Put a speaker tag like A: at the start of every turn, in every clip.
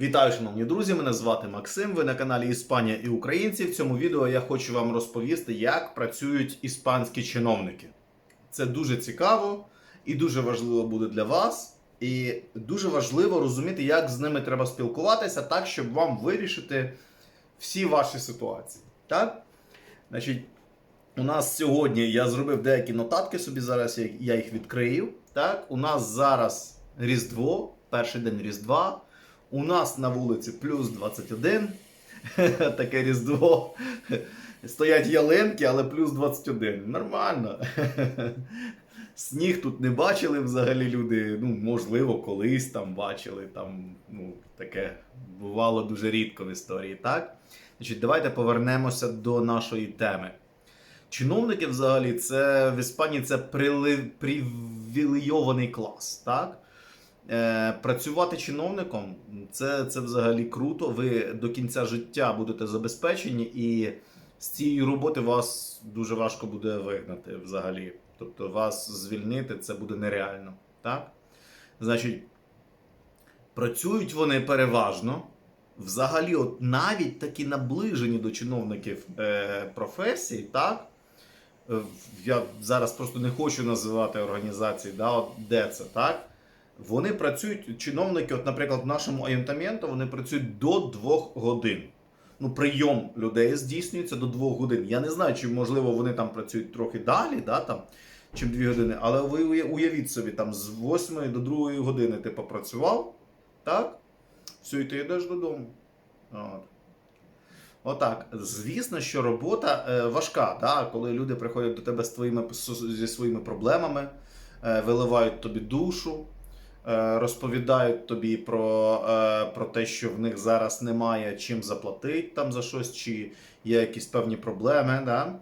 A: Вітаю, шановні друзі! Мене звати Максим. Ви на каналі Іспанія і Українці. В цьому відео я хочу вам розповісти, як працюють іспанські чиновники. Це дуже цікаво і дуже важливо буде для вас. І дуже важливо розуміти, як з ними треба спілкуватися, так, щоб вам вирішити всі ваші ситуації. Так? Значить, у нас сьогодні я зробив деякі нотатки собі. Зараз я- їх відкрию. Так, у нас зараз Різдво, перший день Різдва. У нас на вулиці плюс 21. Таке Різдво. Стоять ялинки, але плюс 21. Нормально. Сніг тут не бачили взагалі люди. Ну, можливо, колись там бачили. Там, ну, таке бувало дуже рідко в історії, так? Значить, давайте повернемося до нашої теми. Чиновники взагалі це в Іспанії це привілейований клас, так? Е, працювати чиновником це, це взагалі круто. Ви до кінця життя будете забезпечені, і з цієї роботи вас дуже важко буде вигнати взагалі. Тобто вас звільнити це буде нереально. Так? Значить, працюють вони переважно. Взагалі, от навіть такі наближені до чиновників е, професії, так? Е, Я зараз просто не хочу називати організації, да, от де це, так? Вони працюють, чиновники, от, наприклад, в нашому аюнтаменту, вони працюють до двох годин. Ну, прийом людей здійснюється до двох годин. Я не знаю, чи можливо вони там працюють трохи далі, да, там, чим дві години, але ви уявіть собі, там з 8 до 2 години ти попрацював, так? Все, і ти йдеш додому. От. Отак. Звісно, що робота е, важка, да? коли люди приходять до тебе з твоїми, зі своїми проблемами, е, виливають тобі душу, розповідають тобі про, е, про те, що в них зараз немає чим заплатити там за щось, чи є якісь певні проблеми. Да?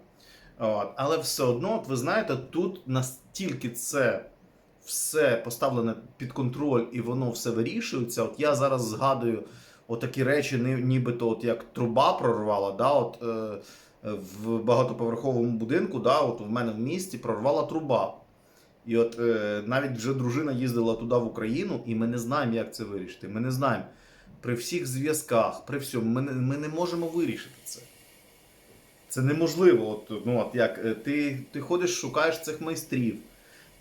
A: От. Але все одно, от ви знаєте, тут настільки це все поставлене під контроль і воно все вирішується. От я зараз згадую отакі речі, нібито от як труба прорвала, да, от, е, в багатоповерховому будинку, да, от в мене в місті прорвала труба. І от е, навіть вже дружина їздила туди в Україну, і ми не знаємо, як це вирішити. Ми не знаємо. При всіх зв'язках, при всьому, ми не, ми не можемо вирішити це. Це неможливо. От, ну, от як е, ти, ти ходиш, шукаєш цих майстрів.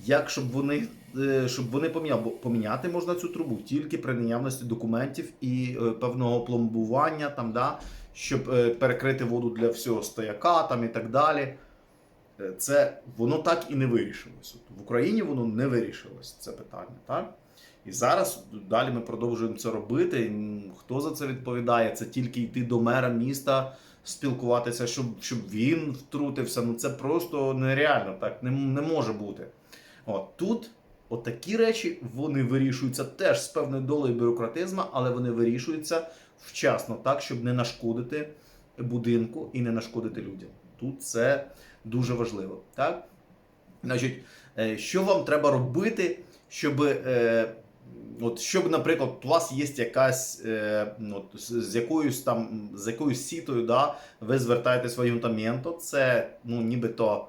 A: Як щоб вони, е, щоб вони поміняли? Бо поміняти можна цю трубу тільки при наявності документів і е, певного пломбування, там, да, щоб перекрити воду для всього стояка там, і так далі. Е, Це воно так і не вирішилось. От В Україні воно не вирішилось, це питання. Так? І зараз далі ми продовжуємо це робити. Хто за це відповідає? Це тільки йти до мера міста, спілкуватися, щоб, щоб він втрутився. Ну це просто нереально, так не, не може бути. От тут отакі речі вони вирішуються теж з певною долею бюрократизму, але вони вирішуються вчасно, так, щоб не нашкодити будинку і не нашкодити людям. Тут це дуже важливо. Так? Значить, е, що вам треба робити, щоб. е, От щоб, наприклад, у вас є якась е, от, з якоюсь там з якоюсь сітою, да, ви звертаєтесь в аюнтаменто, це ну, нібито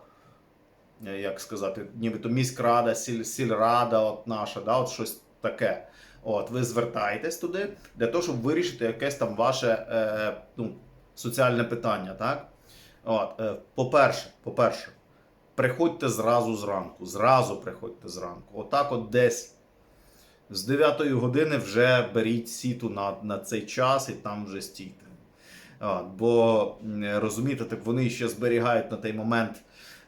A: як сказати, нібито міськрада, сіль, сільрада от наша, да, от щось таке. От, ви звертаєтесь туди для того, щоб вирішити якесь там ваше е, ну, соціальне питання. Так? Е, по-перше, по-перше, приходьте зразу зранку. Зразу приходьте зранку. Отак, от десь з 9 години вже беріть сіту на, на цей час і там вже стійте. От, бо розумієте, так вони ще зберігають на той момент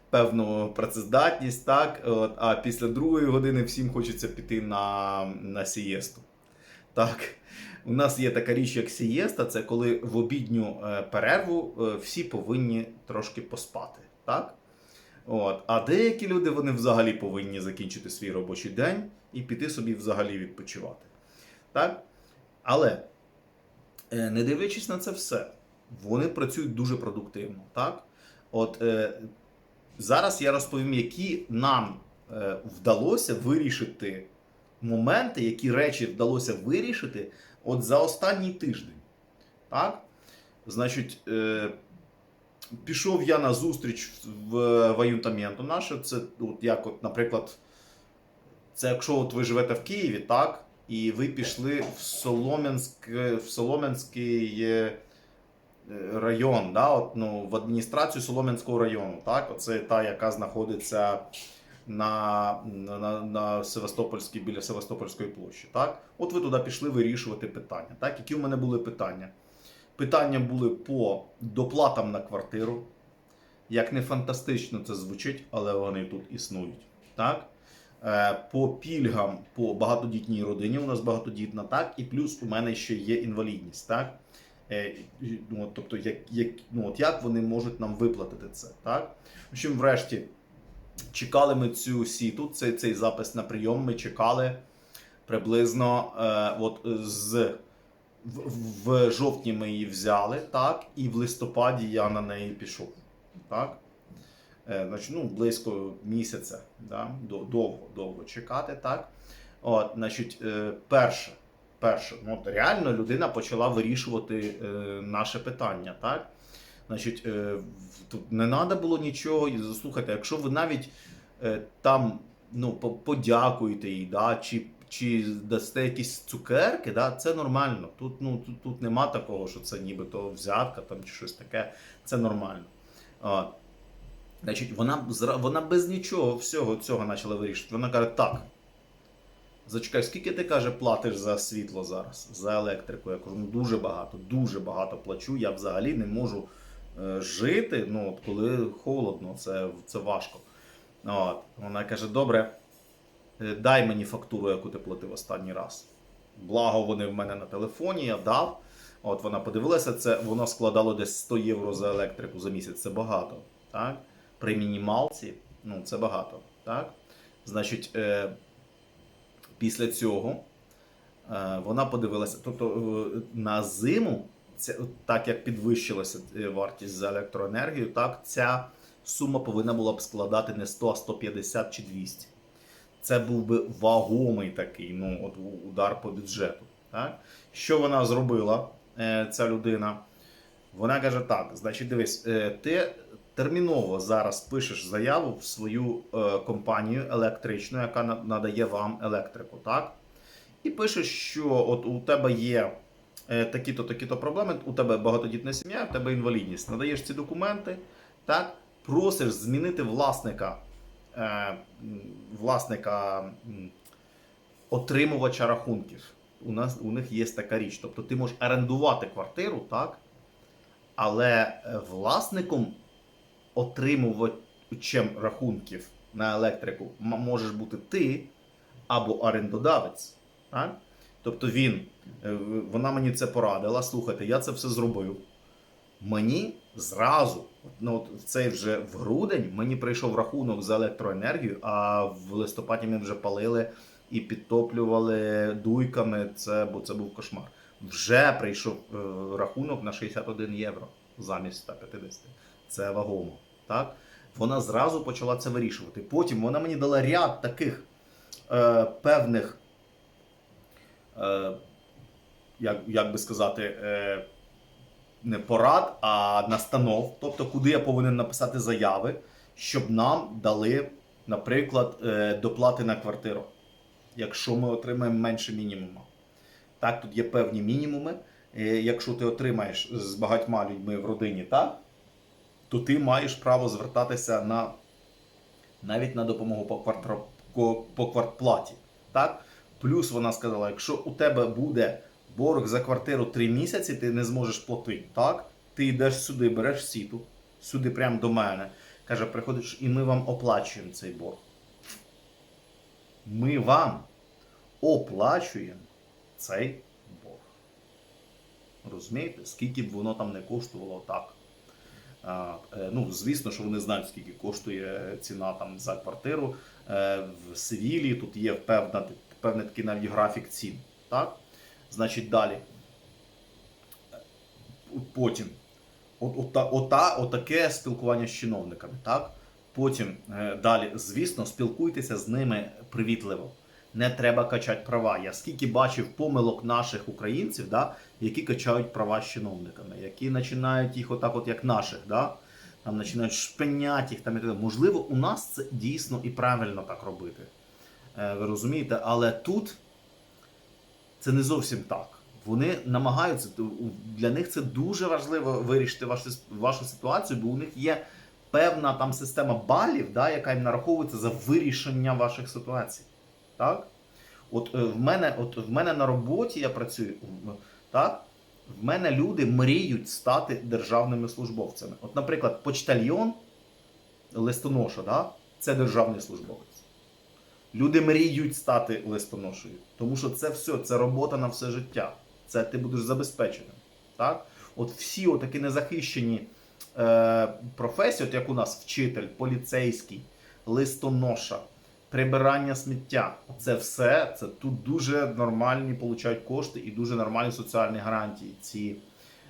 A: певну працездатність, так? От, а після другої години всім хочеться піти на, на сієсту. Так. У нас є така річ, як сієста, це коли в обідню е, перерву е, всі повинні трошки поспати. Так? От. А деякі люди вони взагалі повинні закінчити свій робочий день і піти собі взагалі відпочивати. Так? Але, е, не дивлячись на це все, вони працюють дуже продуктивно. Так? От, е, зараз я розповім, які нам е, вдалося вирішити моменти, які речі вдалося вирішити от за останній тиждень. Так? Значить, е, пішов я на зустріч в, в аюнтаменту наше. Це, от як, от, наприклад, це якщо от ви живете в Києві, так? і ви пішли в Солом'янськ, в Солом'янський е, район, да? От, ну, в адміністрацію Солом'янського району. Так? Оце та, яка знаходиться на, на, на, Севастопольській, біля Севастопольської площі. Так? От ви туди пішли вирішувати питання. Так? Які в мене були питання? Питання були по доплатам на квартиру. Як не фантастично це звучить, але вони тут існують. Так? Е, По пільгам по багатодітній родині у нас багатодітна, так, і плюс у мене ще є інвалідність. Так? Е, Ну, тобто, як, як, ну, от як вони можуть нам виплатити це? Так? В общем, врешті, чекали ми цю сіту, цей, цей запис на прийом. Ми чекали приблизно е, от, з. В, в жовтні ми її взяли, так, і в листопаді я на неї пішов. Так? Е, значить, ну, близько місяця, да? довго, довго чекати. Так? От, значить, е, перше, перше, ну, реально людина почала вирішувати е, наше питання. Так? Значить, е, тут не треба було нічого. Слухайте, якщо ви навіть е, там ну, подякуєте їй, да? чи, чи дасте якісь цукерки, да? це нормально. Тут, ну, тут, тут нема такого, що це нібито взятка там, чи щось таке. Це нормально. От. Значить, вона, вона без нічого всього цього почала вирішувати. Вона каже: так. Зачекай, скільки ти каже, платиш за світло зараз, за електрику? Я кажу, ну дуже багато, дуже багато плачу. Я взагалі не можу жити, ну, от коли холодно, це, це важко. От. Вона каже: добре, е, дай мені фактуру, яку ти платив останній раз. Благо, вони в мене на телефоні, я дав. От вона подивилася, це воно складало десь 100 євро за електрику за місяць. Це багато. Так? При мінімалці ну, це багато. Так? Значить, е, після цього е, вона подивилася, тобто е, на зиму, це, так як підвищилася е, вартість за електроенергію, так, ця сума повинна була б складати не 100, а 150 чи 200. Це був би вагомий такий ну, от, удар по бюджету. Так? Що вона зробила, е, ця людина? Вона каже: так, значить, дивись, е, ти терміново зараз пишеш заяву в свою компанію електричну, яка надає вам електрику, так? І пишеш, що от у тебе є такі-то, такі-то проблеми, у тебе багатодітна сім'я, у тебе інвалідність. Надаєш ці документи, так? Просиш змінити власника, е, власника отримувача рахунків. У нас у них є така річ. Тобто ти можеш орендувати квартиру, так? Але е, власником отримувачем рахунків на електрику можеш бути ти або орендодавець. Так? Тобто він, е, вона мені це порадила. Слухайте, я це все зробив. Мені зразу, ну, от в цей вже в грудень, мені прийшов рахунок за електроенергію, а в листопаді ми вже палили і підтоплювали дуйками. Це, бо це був кошмар. Вже прийшов е, рахунок на 61 євро замість 150. Це вагомо. Так? Вона зразу почала це вирішувати. Потім вона мені дала ряд таких е, певних, як, як би сказати, е, не порад, а настанов, тобто куди я повинен написати заяви, щоб нам дали, наприклад, е, доплати на квартиру, якщо ми отримаємо менше мінімуму. Так, тут є певні мінімуми. Е, Якщо ти отримаєш з багатьма людьми в родині, так, то ти маєш право звертатися на навіть на допомогу по квартплаті. Так? Плюс вона сказала, якщо у тебе буде борг за квартиру 3 місяці, ти не зможеш платити. Так? Ти йдеш сюди, береш сіту, сюди прямо до мене. Каже, приходиш, і ми вам оплачуємо цей борг. Ми вам оплачуємо цей борг. Розумієте, скільки б воно там не коштувало так. Е, ну, звісно, що вони знають, скільки коштує ціна там за квартиру. Е, В Севілії тут є певна, певний такий навіть графік цін. Так? Значить, далі. Потім. От, ота, ота, отаке спілкування з чиновниками. Так? Потім е, далі, звісно, спілкуйтеся з ними привітливо. Не треба качати права. Я скільки бачив помилок наших українців, да, які качають права з чиновниками, які починають їх отак, от як наших, да, там починають шпинять їх там і так. Можливо, у нас це дійсно і правильно так робити. Е, ви розумієте, але тут Це не зовсім так. Вони намагаються для них це дуже важливо вирішити вашу, вашу ситуацію, бо у них є певна там система балів, да, яка їм нараховується за вирішення ваших ситуацій. Так? От е, в мене, от в мене на роботі я працюю, так? В мене люди мріють стати державними службовцями. От, наприклад, почтальйон, листоноша, да? це державний службовець. Люди мріють стати листоношею, тому що це все, це робота на все життя. Це ти будеш забезпеченим. Так? От всі отакі незахищені е, професії, от як у нас вчитель, поліцейський, листоноша, прибирання сміття. Це все, це тут дуже нормальні получають кошти і дуже нормальні соціальні гарантії. Ці,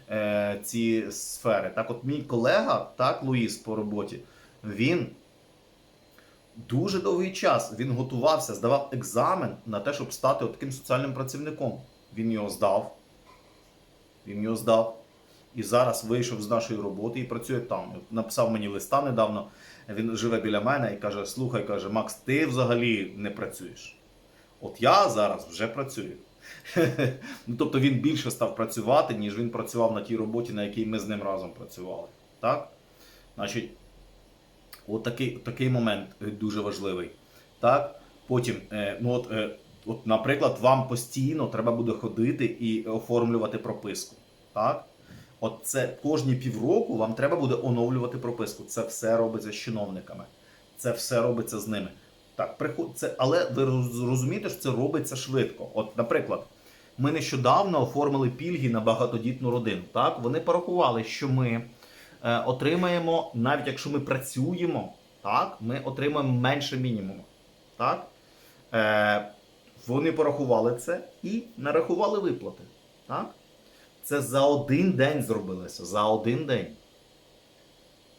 A: е, ці сфери. Так, от мій колега, так, Луїс по роботі, він дуже довгий час він готувався, здавав екзамен на те, щоб стати таким соціальним працівником. Він його здав. Він його здав. І зараз вийшов з нашої роботи і працює там. Написав мені листа недавно. Він живе біля мене і каже: Слухай, каже, Макс, ти взагалі не працюєш. От я зараз вже працюю. ну, тобто він більше став працювати, ніж він працював на тій роботі, на якій ми з ним разом працювали. Так? Значить, от такий, момент е, дуже важливий. Так? Потім, е, ну от, е, от, наприклад, вам постійно треба буде ходити і оформлювати прописку. Так? От це кожні півроку вам треба буде оновлювати прописку. Це все робиться з чиновниками. Це все робиться з ними. Так, приход... це, але ви роз- розумієте, що це робиться швидко. От, наприклад, ми нещодавно оформили пільги на багатодітну родину. Так, вони порахували, що ми отримаємо, навіть якщо ми працюємо, так, ми отримаємо менше мінімуму. Так? Е, вони порахували це і нарахували виплати. Так? Це за один день зробилося. За один день.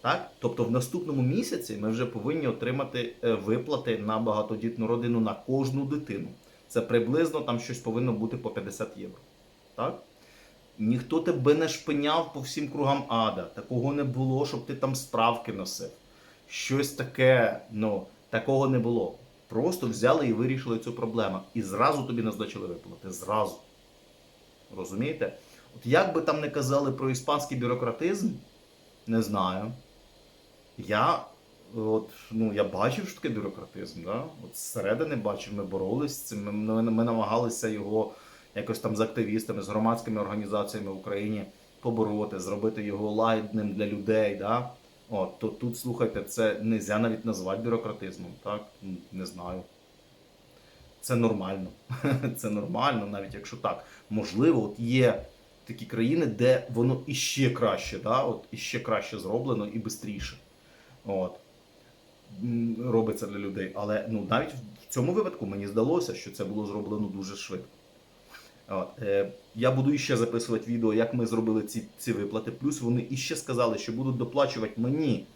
A: Так? Тобто в наступному місяці ми вже повинні отримати е, виплати на багатодітну родину на кожну дитину. Це приблизно там щось повинно бути по 50 євро. Так? Ніхто тебе не шпиняв по всім кругам ада. Такого не було, щоб ти там справки носив. Щось таке, ну, такого не було. Просто взяли і вирішили цю проблему. І зразу тобі назначили виплати. Зразу. Розумієте? От як би там не казали про іспанський бюрократизм, не знаю. Я, от, ну, я бачив, що таке бюрократизм. Да? От зсередини бачив, ми боролися з цим, ми, ми, ми намагалися його якось там з активістами, з громадськими організаціями в Україні побороти, зробити його лагідним для людей. Да? От, то тут, слухайте, це не можна навіть назвати бюрократизмом, так? Не знаю. Це нормально. Це нормально, навіть якщо так. Можливо, от є такі країни, де воно іще краще, да? от, іще краще зроблено і швидше. От. Робиться для людей. Але ну, навіть в цьому випадку мені здалося, що це було зроблено дуже швидко. От. Е, я буду іще записувати відео, як ми зробили ці, ці виплати. Плюс вони іще сказали, що будуть доплачувати мені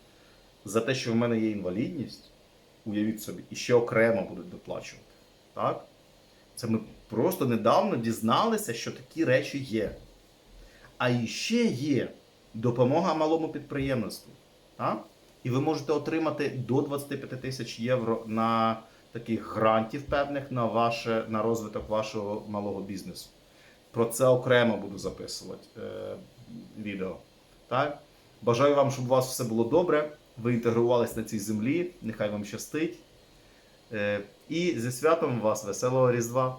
A: за те, що в мене є інвалідність. Уявіть собі, і ще окремо будуть доплачувати. Так? Це ми просто недавно дізналися, що такі речі є. А іще є допомога малому підприємництву. Так? І ви можете отримати до 25 тисяч євро на таких грантів певних на, ваше, на розвиток вашого малого бізнесу. Про це окремо буду записувати е, відео. Так? Бажаю вам, щоб у вас все було добре. Ви інтегрувались на цій землі. Нехай вам щастить. Е, і зі святом вас, веселого Різдва!